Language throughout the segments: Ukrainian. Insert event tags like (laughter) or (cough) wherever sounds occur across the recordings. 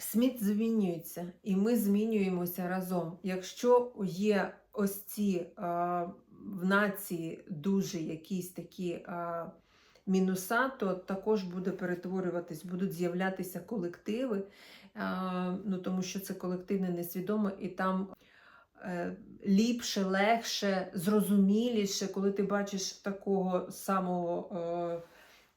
Світ змінюється, і ми змінюємося разом. Якщо є ось ці е, в нації дуже якісь такі е, мінуса, то також буде перетворюватись, будуть з'являтися колективи, е, ну, тому що це колективне несвідоме, і там е, ліпше, легше, зрозуміліше, коли ти бачиш такого самого. Е,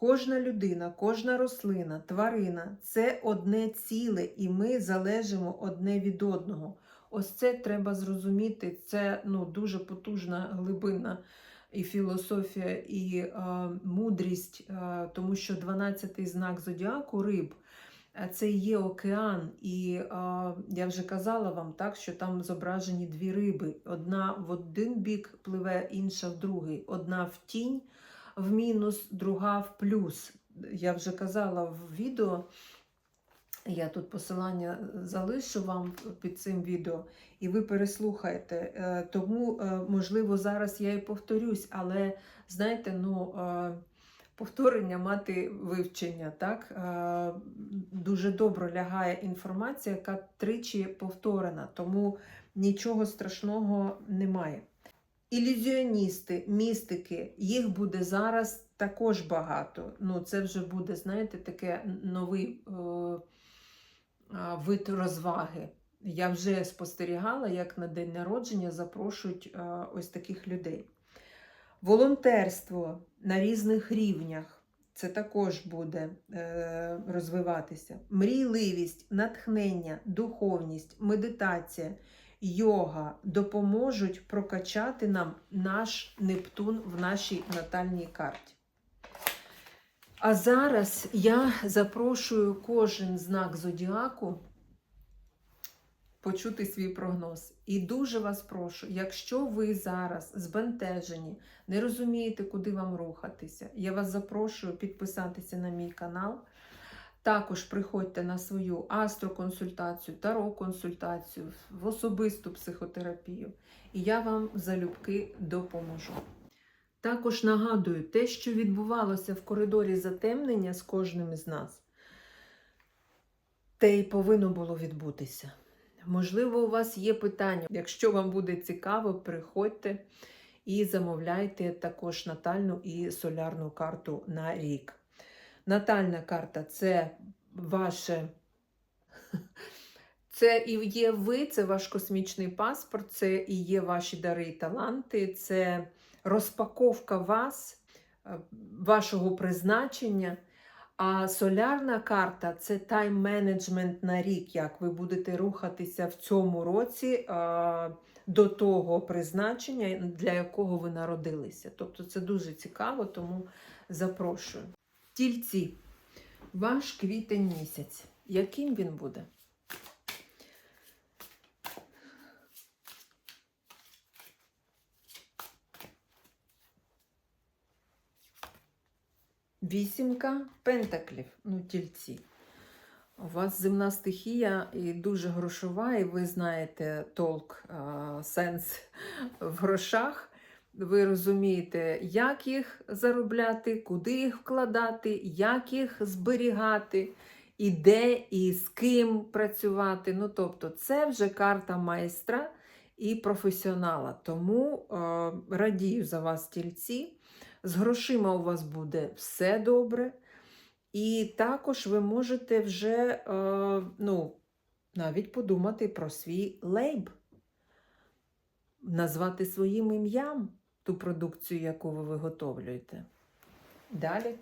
Кожна людина, кожна рослина, тварина це одне ціле, і ми залежимо одне від одного. Ось це треба зрозуміти. Це ну, дуже потужна глибинна і філософія, і е, мудрість, е, тому що 12-й знак зодіаку риб. е, Це є океан, і е, я вже казала вам так, що там зображені дві риби. Одна в один бік пливе, інша в другий. Одна в тінь, в мінус, друга в плюс. я вже казала в відео, я тут посилання залишу вам під цим відео, і ви переслухаєте. Е, Тому, е, можливо, зараз я і повторюсь, але знаєте, ну. е, Повторення мати вивчення, так? Дуже добре лягає інформація, яка тричі повторена, тому нічого страшного немає. Ілюзіоністи, містики, їх буде зараз також багато. Ну, це вже буде, знаєте, таке новий е, вид розваги. Я вже спостерігала, як на день народження запрошують е, ось таких людей. Волонтерство на різних рівнях. Це також буде е, розвиватися. Мрійливість, натхнення, духовність, медитація, йога допоможуть прокачати нам наш Нептун в нашій натальній карті. А зараз я запрошую кожен знак зодіаку почути свій прогноз. І дуже вас прошу, якщо ви зараз збентежені, не розумієте, куди вам рухатися, я вас запрошую підписатися на мій канал. Також приходьте на свою астроконсультацію, таро-консультацію, в особисту психотерапію, і я вам залюбки допоможу. Також нагадую, те, що відбувалося в коридорі затемнення з кожним із нас, те й повинно було відбутися. Можливо, у вас є питання. Якщо вам буде цікаво, приходьте і замовляйте також натальну і солярну карту на рік. Натальна карта це ваше. Це і є ви, це ваш космічний паспорт, це і є ваші дари і таланти, це розпаковка вас, е, вашого призначення. А солярна карта це тайм-менеджмент на рік, як ви будете рухатися в цьому році а, до того призначення, для якого ви народилися. Тобто це дуже цікаво, тому запрошую. Тільці, ваш квітень місяць. Яким він буде? Вісімка пентаклів, ну, тільці. У вас земна стихія і дуже грошова, і ви знаєте толк, сенс в грошах. Ви розумієте, як їх заробляти, куди їх вкладати, як їх зберігати, і де, і з ким працювати. Ну, тобто, це вже карта майстра і професіонала. Тому е, радію за вас, тільці. З грошима у вас буде все добре. І також ви можете вже е, ну, навіть подумати про свій лейб, назвати своїм ім'ям ту продукцію, яку ви виготовлюєте. Далі.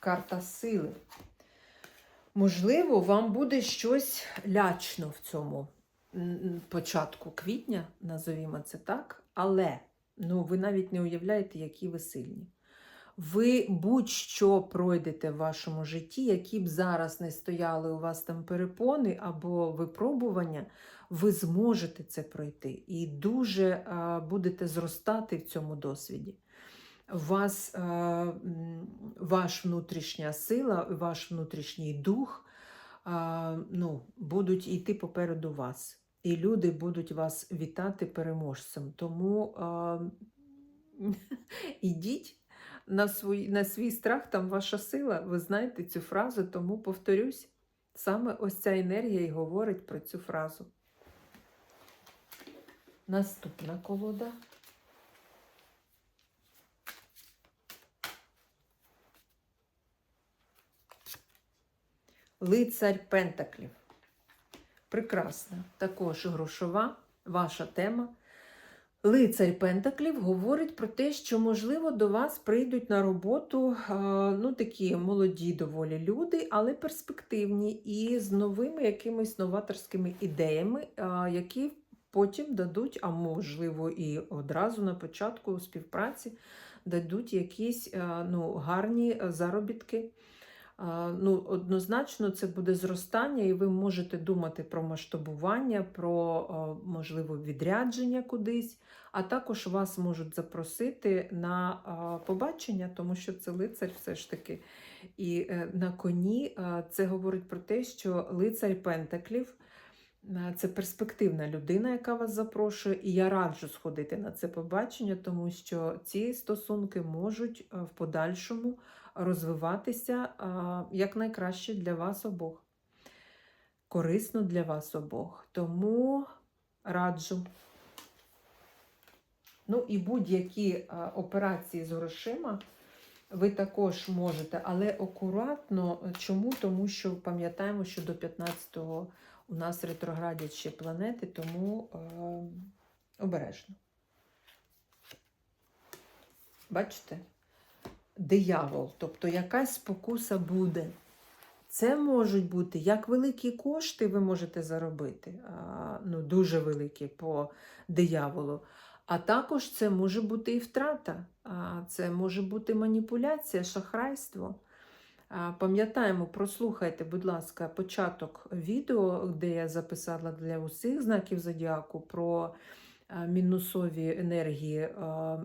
Карта сили. Можливо, вам буде щось лячно в цьому початку квітня, назовімо це так, але ну, ви навіть не уявляєте, які ви сильні. Ви будь-що пройдете в вашому житті, які б зараз не стояли у вас там перепони або випробування, ви зможете це пройти і дуже будете зростати в цьому досвіді. Вас ваш внутрішня сила, ваш внутрішній дух ну, будуть йти попереду вас. І люди будуть вас вітати переможцем. Тому а, (laughs) ідіть на, свій, на свій страх, там ваша сила. Ви знаєте цю фразу, тому повторюсь, саме ось ця енергія і говорить про цю фразу. Наступна колода. Лицарь Пентаклів. Прекрасна. Також грошова ваша тема. Лицарь Пентаклів говорить про те, що, можливо, до вас прийдуть на роботу ну, такі молоді доволі люди, але перспективні і з новими якимись новаторськими ідеями, які потім дадуть, а можливо, і одразу на початку співпраці дадуть якісь ну, гарні заробітки. Ну, однозначно, це буде зростання, і ви можете думати про масштабування, про можливо відрядження кудись, а також вас можуть запросити на побачення, тому що це лицар все ж таки. І е, на коні це говорить про те, що лицар Пентаклів. Це перспективна людина, яка вас запрошує, і я раджу сходити на це побачення, тому що ці стосунки можуть в подальшому розвиватися якнайкраще для вас обох. Корисно для вас обох. Тому раджу. Ну і будь-які операції з грошима ви також можете, але акуратно. Чому? Тому що пам'ятаємо, що до 15-го у нас ретроградять ще планети, тому е, обережно. Бачите? Диявол, тобто якась спокуса буде. Це можуть бути як великі кошти ви можете заробити, ну дуже великі по дияволу. А також це може бути і втрата, це може бути маніпуляція, шахрайство. Пам'ятаємо, прослухайте, будь ласка, початок відео, де я записала для усіх знаків зодіаку про мінусові енергії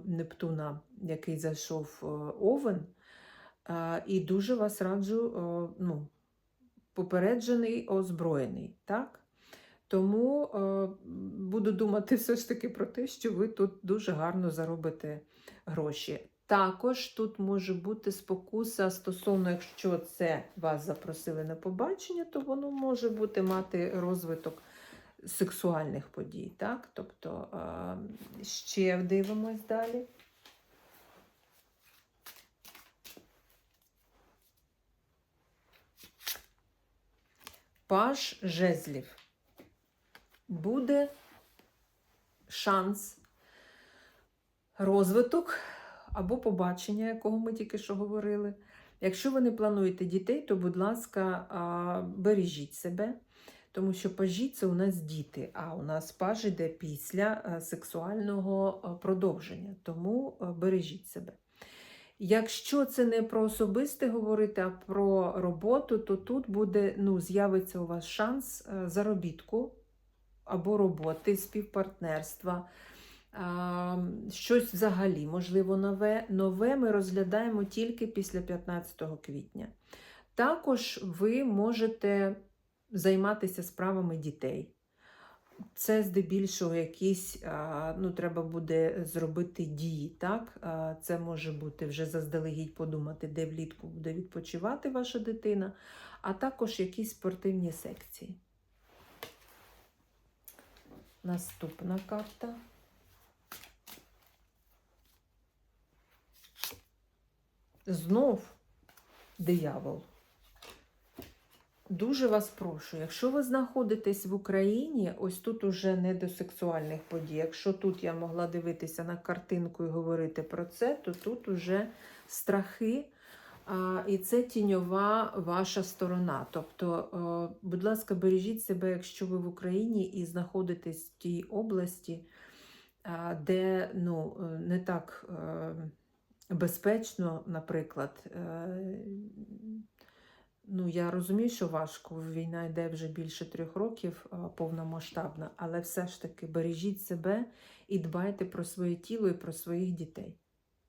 Нептуна, який зайшов Овен. І дуже вас раджу, ну, попереджений, озброєний. так? Тому е, буду думати все ж таки про те, що ви тут дуже гарно заробите гроші. Також тут може бути спокуса стосовно, якщо це вас запросили на побачення, то воно може бути мати розвиток сексуальних подій. Так? Тобто е, ще дивимось далі. Паж жезлів. Буде шанс розвиток або побачення, якого ми тільки що говорили. Якщо ви не плануєте дітей, то, будь ласка, бережіть себе, тому що пажі це у нас діти, а у нас паж іде після сексуального продовження. Тому бережіть себе. Якщо це не про особисте говорити, а про роботу, то тут буде, ну, з'явиться у вас шанс е, заробітку або роботи, співпартнерства, щось взагалі, можливо, нове. Нове ми розглядаємо тільки після 15 квітня. Також ви можете займатися справами дітей. Це здебільшого якісь, ну, треба буде зробити дії. так? Це може бути вже заздалегідь подумати, де влітку буде відпочивати ваша дитина, а також якісь спортивні секції. Наступна карта. Знов диявол. Дуже вас прошу, якщо ви знаходитесь в Україні, ось тут уже не до сексуальних подій. Якщо тут я могла дивитися на картинку і говорити про це, то тут уже страхи, а, і це тіньова ваша сторона. Тобто, о, будь ласка, бережіть себе, якщо ви в Україні і знаходитесь в тій області, а, де ну, е, не так е, безпечно, наприклад. Е, Ну, я розумію, що важко. Війна йде вже більше трьох років повномасштабна, але все ж таки бережіть себе і дбайте про своє тіло і про своїх дітей,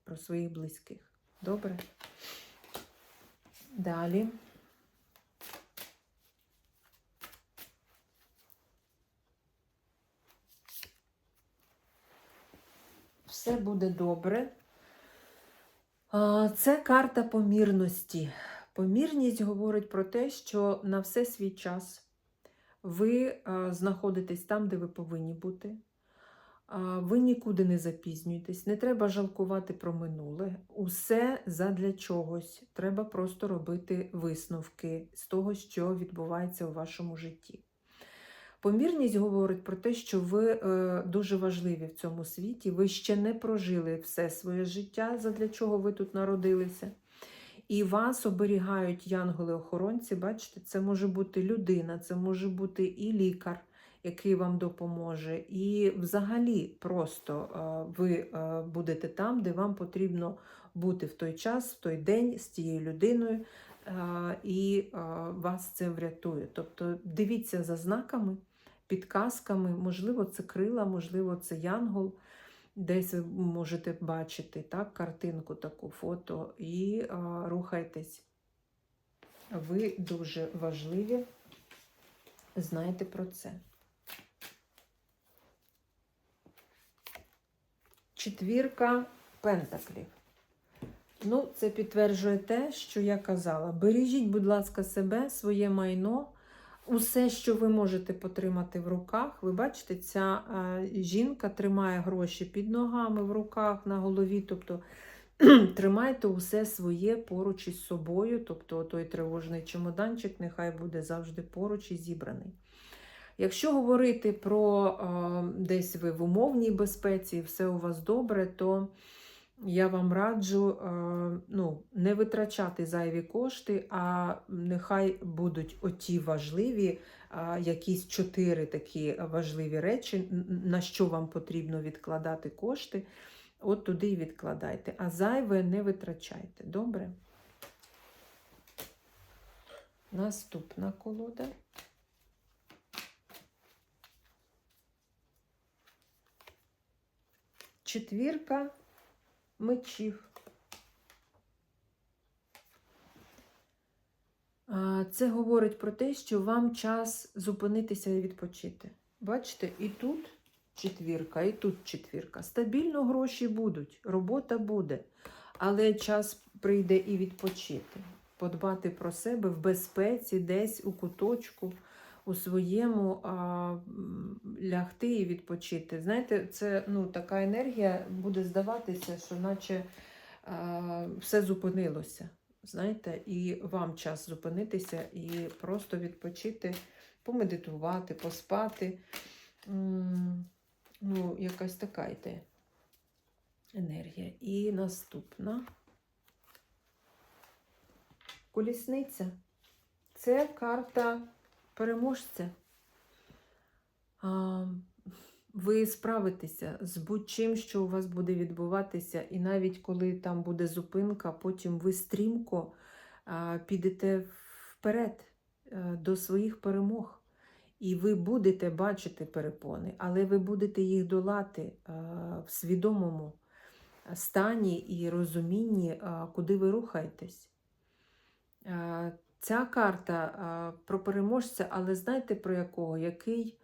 про своїх близьких. Добре? Далі. Все буде добре. Це карта помірності. Помірність говорить про те, що на все свій час ви е, знаходитесь там, де ви повинні бути. Ви нікуди не запізнюєтесь, не треба жалкувати про минуле. Усе задля чогось. Треба просто робити висновки з того, що відбувається у вашому житті. Помірність говорить про те, що ви е, дуже важливі в цьому світі, ви ще не прожили все своє життя, задля чого ви тут народилися. І вас оберігають янголи-охоронці. Бачите, це може бути людина, це може бути і лікар, який вам допоможе. І взагалі просто е, ви е, будете там, де вам потрібно бути в той час, в той день з тією людиною. е, і вас це врятує. Тобто дивіться за знаками, підказками, можливо, це крила, можливо, це янгол. Десь ви можете бачити так, картинку, таку фото, і е, рухайтесь. Ви дуже важливі. Знайте про це. Четвірка пентаклів. Ну, це підтверджує те, що я казала. Бережіть, будь ласка, себе, своє майно, усе, що ви можете потримати в руках. Ви бачите, ця е, жінка тримає гроші під ногами, в руках, на голові. Тобто тримайте усе своє поруч із собою. Тобто той тривожний чемоданчик нехай буде завжди поруч і зібраний. Якщо говорити про е, десь ви в умовній безпеці, все у вас добре, то я вам раджу е, ну, не витрачати зайві кошти, а нехай будуть оті важливі, е, якісь чотири такі важливі речі, на що вам потрібно відкладати кошти. От туди і відкладайте. А зайве не витрачайте. Добре? Наступна колода. Четвірка мечів. Це говорить про те, що вам час зупинитися і відпочити. Бачите, і тут четвірка, і тут четвірка. Стабільно гроші будуть, робота буде, але час прийде і відпочити, подбати про себе в безпеці, десь у куточку, у своєму а, лягти і відпочити. Знаєте, це ну, така енергія буде здаватися, що наче а, все зупинилося. Знаєте, і вам час зупинитися і просто відпочити, помедитувати, поспати. Ну, якась така йде енергія. І наступна колісниця. Це карта переможця. Ви справитеся з будь-чим, що у вас буде відбуватися, і навіть коли там буде зупинка, потім ви стрімко підете вперед е, до своїх перемог. І ви будете бачити перепони, але ви будете їх долати е, в свідомому стані і розумінні, е, куди ви рухаєтесь. Ця карта про переможця, але знаєте про якого? Який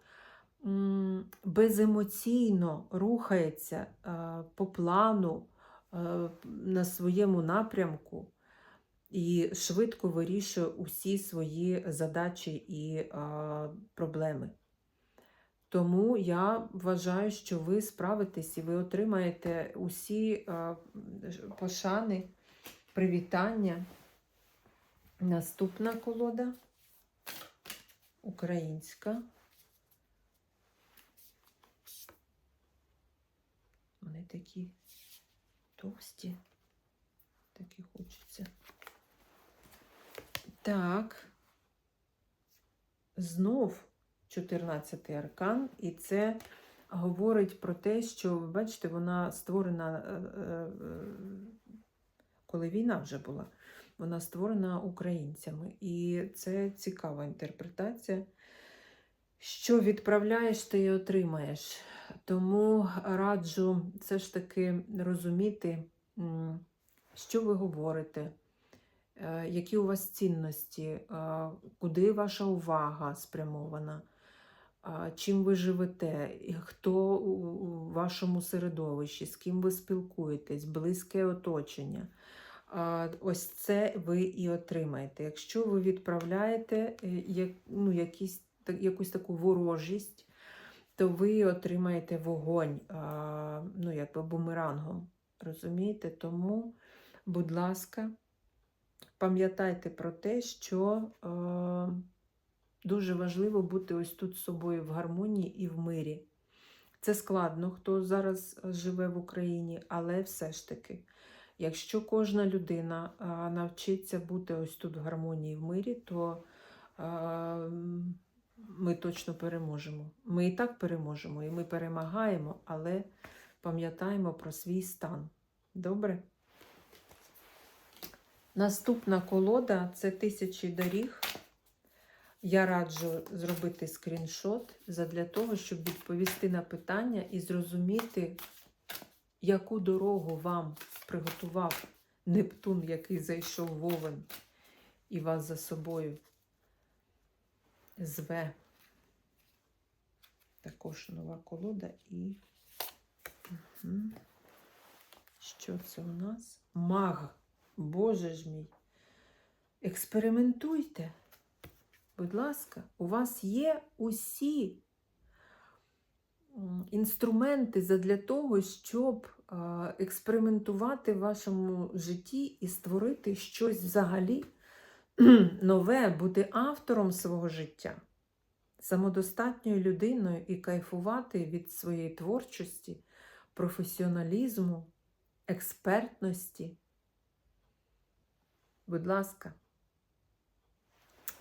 беземоційно рухається по плану на своєму напрямку і швидко вирішує усі свої задачі і проблеми. Тому я вважаю, що ви справитесь і ви отримаєте усі пошани, привітання. Наступна колода українська. Вони такі товсті, такі хочеться. Так. Знов 14-й аркан, і це говорить про те, що, ви бачите, вона створена, е, е, е, коли війна вже була, вона створена українцями. І це цікава інтерпретація. Що відправляєш, ти і отримаєш. Тому раджу все ж таки розуміти, що ви говорите, е, які у вас цінності, е, куди ваша увага спрямована, чим ви живете, хто у вашому середовищі, з ким ви спілкуєтесь, близьке оточення. Ось це ви і отримаєте. Якщо ви відправляєте е, ну, якісь, якусь таку ворожість, то ви отримаєте вогонь, ну, якби бумерангом. Розумієте? Тому, будь ласка, пам'ятайте про те, що е, дуже важливо бути ось тут з собою в гармонії і в мирі. Це складно, хто зараз живе в Україні, але все ж таки, якщо кожна людина навчиться бути ось тут в гармонії в мирі, то ми точно переможемо. Ми і так переможемо, і ми перемагаємо, але пам'ятаємо про свій стан. Добре? Наступна колода це тисячі доріг. Я раджу зробити скріншот задля того, щоб відповісти на питання і зрозуміти, яку дорогу вам приготував Нептун, який зайшов в Овен і вас за собою зве. Також нова колода і. Що це у нас? Маг. Боже ж мій. Експериментуйте. Будь ласка, у вас є усі інструменти задля того, щоб експериментувати в вашому житті і створити щось взагалі (clears throat) нове, бути автором свого життя, самодостатньою людиною і кайфувати від своєї творчості, професіоналізму, експертності. Будь ласка.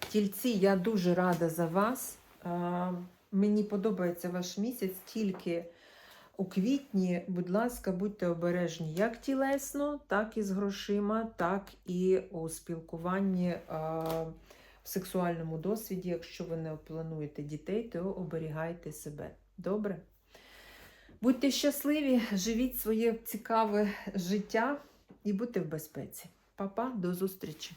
Тільці, я дуже рада за вас. Мені подобається ваш місяць тільки у квітні, будь ласка, будьте обережні як тілесно, так і з грошима, так і у спілкуванні в сексуальному досвіді. Якщо ви не плануєте дітей, то оберігайте себе. Добре? Будьте щасливі, живіть своє цікаве життя і будьте в безпеці. Па-па, до зустрічі!